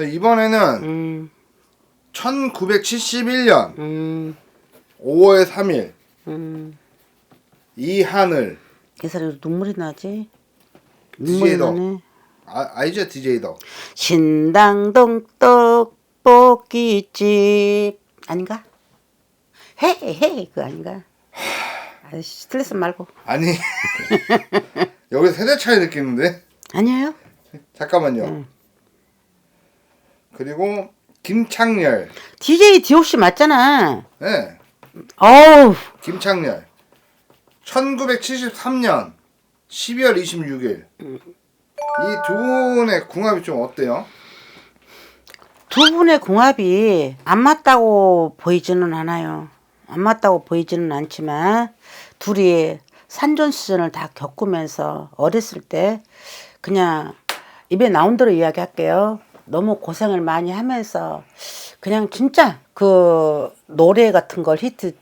그래서 이번에는 음, 1971년 음, 5월 3일 음. 이 하늘 이 사람이 눈물이 나지? 눈물이 DJ도 나네. 아, 알죠 DJ도 신당동 떡볶이집 아닌가? 헤이 헤이 그거 아닌가? 아이씨 스트레스 말고. 아니 여기서 세대 차이 느끼는데? 아니에요? 잠깐만요. 그리고 김창렬. DJ DOC 맞잖아. 네. 어우. 김창렬. 1973년 12월 26일. 이 두 분의 궁합이 좀 어때요? 두 분의 궁합이 안 맞다고 보이지는 않아요. 안 맞다고 보이지는 않지만 둘이 산전수전을 다 겪으면서 어렸을 때 그냥 입에 나온 대로 이야기할게요. 너무 고생을 많이 하면서 그냥 진짜 그 노래 같은 걸 히트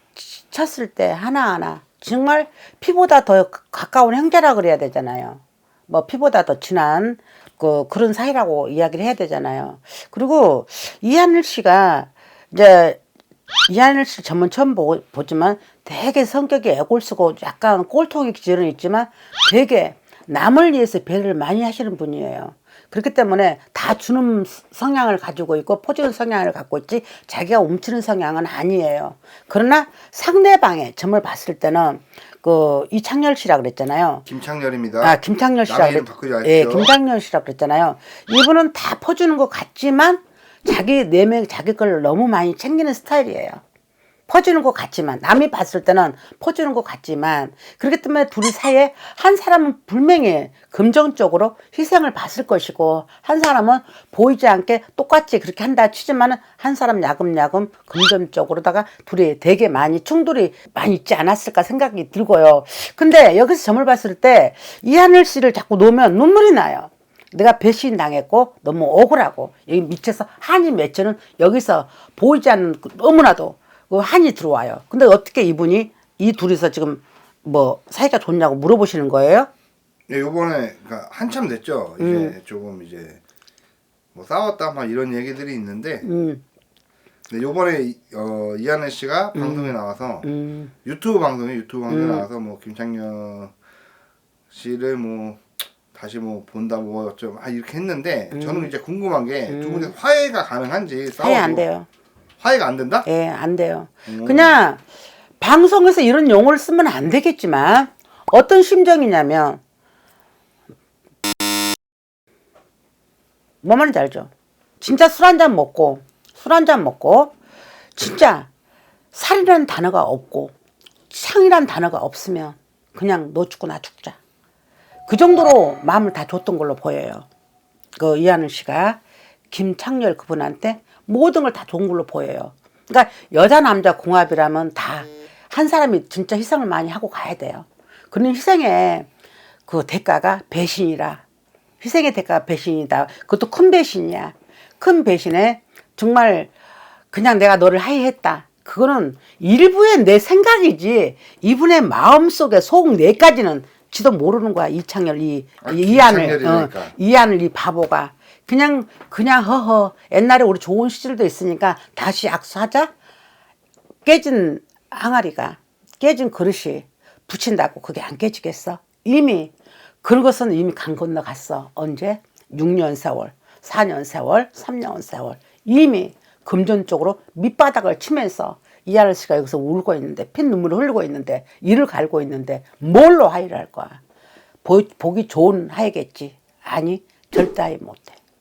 쳤을 때 하나하나 정말 피보다 더 가까운 형제라 그래야 되잖아요. 뭐 피보다 더 친한 그 그런 사이라고 이야기를 해야 되잖아요. 그리고 이하늘 씨가 이제 이하늘 씨 전문 처음 보, 보지만 되게 성격이 애골쓰고 약간 꼴통이 기질은 있지만 되게 남을 위해서 배를 많이 하시는 분이에요. 그렇기 때문에 다 주는 성향을 가지고 있고 포주는 성향을 갖고 있지 자기가 움츠는 성향은 아니에요. 그러나 상대방의 점을 봤을 때는 그 이창렬 씨라 그랬잖아요. 김창렬입니다 아 김창렬 이름 그랬, 예. 김창렬 씨라고 그랬잖아요. 이분은 다 퍼주는 것 같지만 자기 내면 자기 걸 너무 많이 챙기는 스타일이에요. 퍼주는 것 같지만 남이 봤을 때는 퍼주는 것 같지만 그렇기 때문에 둘이 사이에 한 사람은 분명히 금전적으로 희생을 봤을 것이고 한 사람은 보이지 않게 똑같이 그렇게 한다 치지만은 한 사람 야금야금 금전적으로다가 둘이 되게 많이 충돌이 많이 있지 않았을까 생각이 들고요. 근데 여기서 점을 봤을 때 이하늘 씨를 자꾸 놓으면 눈물이 나요. 내가 배신 당했고 너무 억울하고 여기 밑에서 한이 맺혀는 여기서 보이지 않는 그 너무나도 그 한이 들어와요. 근데 어떻게 이분이 이 둘이서 지금 뭐 사이가 좋냐고 물어보시는 거예요? 예, 요번에 그러니까 한참 됐죠. 이제 음. 조금 이제 뭐 싸웠다 막 이런 얘기들이 있는데 음, 근데 요번에 이- 어, 이하늘 씨가 방송에 나와서 음, 유튜브 방송에 유튜브 방송에 나와서 뭐 김창렬 씨를 뭐 다시 뭐 본다 뭐 좀 아, 이렇게 했는데 저는 이제 궁금한 게 두 분이 화해가 가능한지 싸워도 사이 안 돼요. 화해가 안 된다? 예, 안 돼요. 음. 그냥 방송에서 이런 용어를 쓰면 안 되겠지만 어떤 심정이냐면 뭐 말인지 알죠? 진짜 술 한 잔 먹고 술 한 잔 먹고 진짜 살이라는 단어가 없고 상이라는 단어가 없으면 그냥 너 죽고 나 죽자. 그 정도로 마음을 다 줬던 걸로 보여요. 그 이하늘 씨가 김창렬 그분한테 모든 걸다준 걸로 보여요. 그러니까 여자 남자 궁합이라면 다 한 사람이 진짜 희생을 많이 하고 가야 돼요. 그런 희생의 그 대가가 배신이라. 희생의 대가가 배신이다. 그것도 큰 배신이야. 큰 배신에 정말 그냥 내가 너를 하이했다. 그거는 일부의 내 생각이지 이분의 마음속에 속 내까지는 지도 모르는 거야 이창렬 이, 아, 이 이안을 어, 김창렬이니까. 이안을 이 바보가. 그냥 그냥 허허. 옛날에 우리 좋은 시절도 있으니까 다시 악수하자? 깨진 항아리가 깨진 그릇이 붙인다고 그게 안 깨지겠어? 이미 그런 것은 이미 강 건너 갔어. 언제? 6년 세월 4년 세월 3년 세월. 이미 금전적으로 밑바닥을 치면서 이 아저씨가 여기서 울고 있는데 핀 눈물을 흘리고 있는데 이를 갈고 있는데 뭘로 하이를 할 거야? 보, 보기 좋은 하이겠지? 아니 절대 하이 못해